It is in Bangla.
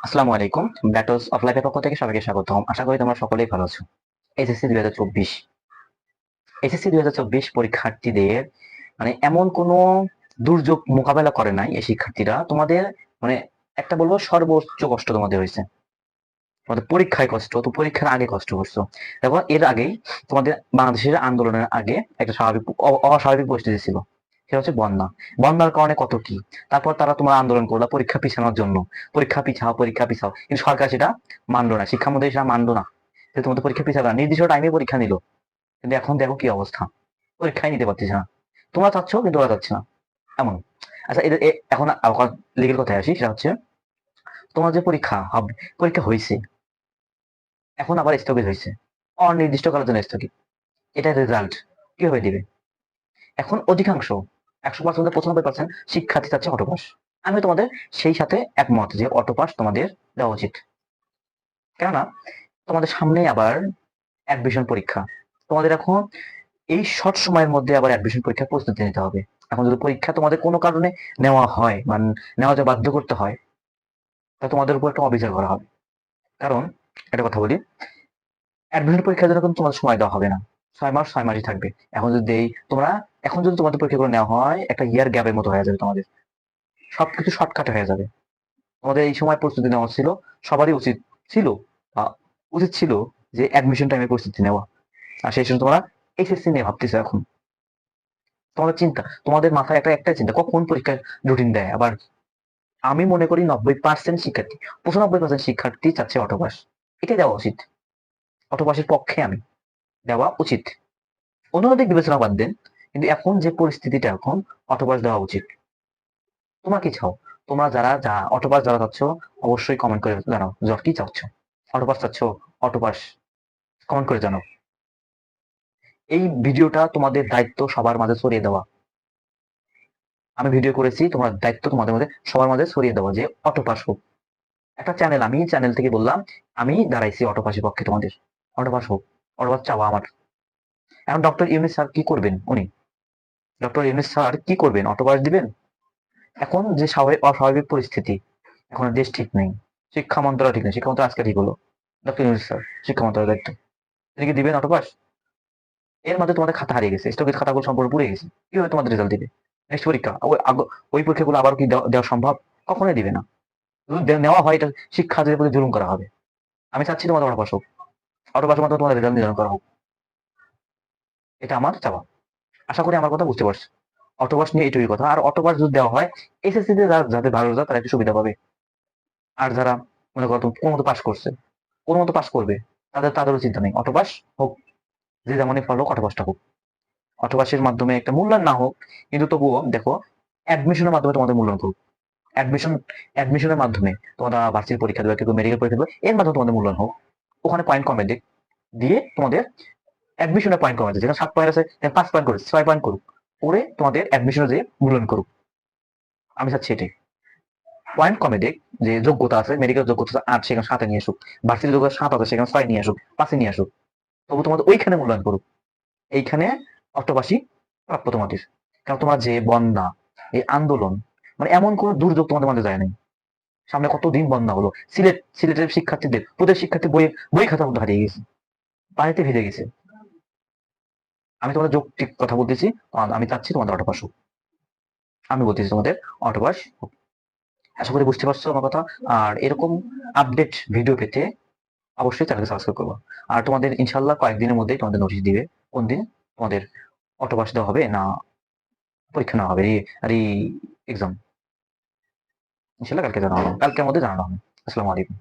আসসালামু আলাইকুম। ব্যাটলস অফ লাইফের পক্ষ থেকে সবাইকে স্বাগতম। আশা করি তোমরা সকলেই ভালো আছো। এসএসসি দুই হাজার চব্বিশ। এসএসসি দুই হাজার চব্বিশ পরীক্ষার্থীদের মানে এমন কোনো দুর্যোগ মোকাবেলা করে নাই এই শিক্ষার্থীরা। তোমাদের মানে একটা বলব সর্বোচ্চ কষ্ট তোমাদের হয়েছে। তোমাদের পরীক্ষায় কষ্ট, তো পরীক্ষার আগে কষ্ট করছ। দেখো, এর আগেই তোমাদের বাংলাদেশের আন্দোলনের আগে একটা স্বাভাবিক অস্বাভাবিক পরিস্থিতি ছিল। সেটা হচ্ছে বন্যা। বন্যার কারণে কত কি? তারপর তারা তোমার আন্দোলন করল পরীক্ষা পিছানোর জন্য। পরীক্ষা পিছাও পরীক্ষা পিছাও। কিন্তু সরকার সেটা মানলো না। শিক্ষামন্ত্রী সেটা মানলো না। যে তোমাদের পরীক্ষা পিছাবে না। নির্দিষ্ট টাইমে পরীক্ষা নিল। কিন্তু এখন দেখো কি অবস্থা। পরীক্ষাই নিতে পারছিস না। তোমরা চাচ্ছ কিন্তু ওরা চাচ্ছে না। এমন। আচ্ছা এদের এখন লিগেল কথায় আসি। সেটা হচ্ছে তোমার যে পরীক্ষা হবে, পরীক্ষা হয়েছে এখন আবার স্থগিত হয়েছে অনির্দিষ্ট কালের জন্য স্থগিত। এটা রেজাল্ট কীভাবে দিবে? এখন অধিকাংশ একশো পার্সেন্ট পঁচানব্বই পার্সেন্ট শিক্ষার্থী চাচ্ছে অটোপাস। আমি তোমাদের সেই সাথে একমত যে অটোপাস তোমাদের দেওয়া উচিত। কেননা, তোমাদের সামনে আবার অ্যাডমিশন পরীক্ষা। তোমাদের এখন এই শর্ট সময়ের মধ্যে আবার অ্যাডমিশন পরীক্ষার প্রস্তুতি নিতে হবে। এখন যদি পরীক্ষা তোমাদের কোনো কারণে নেওয়া হয় মানে নেওয়া যা বাধ্য করতে হয়, তা তোমাদের উপর একটা অবিচার করা হবে। কারণ, একটা কথা বলি অ্যাডমিশন পরীক্ষার জন্য কিন্তু তোমাদের সময় দেওয়া হবে না। ছয় মাস, ছয় মাসই থাকবে। এখন যদি তোমরা এখন যদি তোমাদের পরীক্ষাগুলো নেওয়া হয়, একটা ইয়ার গ্যাপের মতো হয়ে যাবে তোমাদের। সবকিছু শর্টকাটে হয়ে যাবে। তোমাদের এই সময় প্রস্তুতি নেওয়া ছিল, সবারই উচিত ছিল উচিত ছিল যে অ্যাডমিশন টাইমে প্রস্তুতি নেওয়া। আর সেই সময় তোমরা এসএসসি নিয়ে ভাবতেছো এখন। তোমাদের চিন্তা, তোমাদের মাথায় একটা, একটাই চিন্তা, কখন পরীক্ষার রুটিন দেয়? আবার আমি মনে করি নব্বই পার্সেন্ট শিক্ষার্থী, পঁচানব্বই পার্সেন্ট শিক্ষার্থী চাচ্ছে অটোপাস। এটাই দেওয়া উচিত। অটোপাসের পক্ষে আমি দেওয়া উচিত। অন্যদিক বিবেচনা বাদ দেন কিন্তু এখন যে পরিস্থিতিটা এখন অটোপাস দেওয়া উচিত। তোমরা কি চাও? তোমরা যারা, যা অটোপাস যারা চাচ্ছ, অবশ্যই কমেন্ট করে জানাও। যে কি চাচ্ছ? অটোপাস চাচ্ছ? অটোপাস কমেন্ট করে জানাও। এই ভিডিওটা তোমাদের দায়িত্ব সবার মাঝে ছড়িয়ে দেওয়া। আমি ভিডিও করেছি, তোমার দায়িত্ব তোমাদের মধ্যে সবার মাঝে ছড়িয়ে দেওয়া যে অটোপাস হোক। একটা চ্যানেল আমি চ্যানেল থেকে বললাম, আমি দাঁড়াইছি অটোপাসের পক্ষে তোমাদের। অটোপাস হোক অটোপাস চাওয়া আমার। এখন ডক্টর ইউনিস স্যার কি করবেন? উনি? ডক্টর ইউনিস স্যার কি করবেন? অটোপাস দিবেন? এখন যে স্বাভাবিক অস্বাভাবিক পরিস্থিতি, এখন দেশ ঠিক নেই। শিক্ষা মন্ত্রণালয় ঠিক নেই। শিক্ষা মন্ত্রণালয় আজকে ঠিক হলো। ডক্টর ইউনিস স্যার, শিক্ষা মন্ত্রণালয়ের দায়িত্ব। তিনি কি দিবেন অটোপাস এর মধ্যে তোমাদের খাতা হারিয়ে গেছে। স্থগিত খাতাগুলো সম্পূর্ণ পুড়ে গেছে। কীভাবে তোমাদের রেজাল্ট দিবে? নেক্সট পরীক্ষা। ওই ওই পরীক্ষাগুলো আবার কি দেওয়া দেওয়া সম্ভব? কখনোই দিবে না। নেওয়া হয়, এটা শিক্ষার্থীদের প্রতি জুলুম করা হবে। আমি চাচ্ছি তোমাদের অটোপাস হোক। অটোপাসের মাধ্যমে তোমাদের রেজাল্ট নির্ধারণ করা হোক। এটা আমার চাওয়া। আশা করি আমার কথা বুঝতে পারছ। অটোপাস নিয়ে এটুকুই কথা। আর অটোপাস যদি দেওয়া হয় এসএসসি তে যাদের ভালো রেজাল্ট তারা একটু সুবিধা পাবে। আর যারা মনে করো কোনো মতো পাস করছে কোনো মতো পাস করবে, তাদের তাদেরও চিন্তা নেই। অটোপাস হোক, যে যেমনই ফল হোক অটোপাসটা হোক। অটোপাসের মাধ্যমে একটা মূল্যায়ন না হোক, কিন্তু তবুও দেখো অ্যাডমিশনের মাধ্যমে তোমাদের মূল্যায়ন করুক। অ্যাডমিশন অ্যাডমিশনের মাধ্যমে তোমরা ভার্সিটি পরীক্ষা দেবে কেউ মেডিকেল পরীক্ষা দেবে, এর মাধ্যমে তোমাদের মূল্যায়ন হোক। ওখানে পয়েন্ট কমে দিক দিয়ে তোমাদের অ্যাডমিশনের পয়েন্ট কমে আছে যেখানে সাত পয়েন্ট আছে পাঁচ পয়েন্ট করুক ছয় পয়েন্ট করুক। করে তোমাদের অ্যাডমিশনে যে মূল্যায়ন করুক। আমি চাচ্ছি এটাই। পয়েন্ট কমে দেখ যে যোগ্যতা আছে মেডিকেল যোগ্যতা আছে, আট সেখানে সাথে নিয়ে আসুক। ভার্সিটি যোগ্যতা সাত আছে, সেখানে ছয় নিয়ে আসুক, পাঁচে নিয়ে আসুক। তবু তোমাদের ওইখানে মূল্যায়ন করুক। এইখানে অষ্টপাশি প্রাপ্য তোমাদের। কারণ তোমার যে বন্যা, এই আন্দোলন মানে এমন কোন দুর্যোগ তোমাদের মধ্যে যায় নাই। সামনে কতদিন বন্যা হলো? সিলেট, সিলেটের শিক্ষার্থীদের প্রত্যেক শিক্ষার্থী বই বই খাতার মধ্যে হারিয়ে গেছে। পানিতে ভিজে গেছে। আমি তোমাদের যৌক্তিক কথা বলতেছি আমি চাচ্ছি তোমাদের অটোপাস হোক আমি বলতেছি তোমাদের অটোপাস হোক। আশা করি বুঝতে পারছ আমার কথা। আর এরকম আপডেট ভিডিও পেতে অবশ্যই চ্যানেলকে সাবস্ক্রাইব করব। আর তোমাদের ইনশাল্লাহ কয়েকদিনের মধ্যেই তোমাদের নোটিশ দিবে কোন দিন তোমাদের অটোপাস দেওয়া হবে না পরীক্ষা নেওয়া হবে এই এক্সাম ইনশাল্লাহ কালকে জানানো হবে কালকের মধ্যে জানানো হবে। আসসালামু আলাইকুম।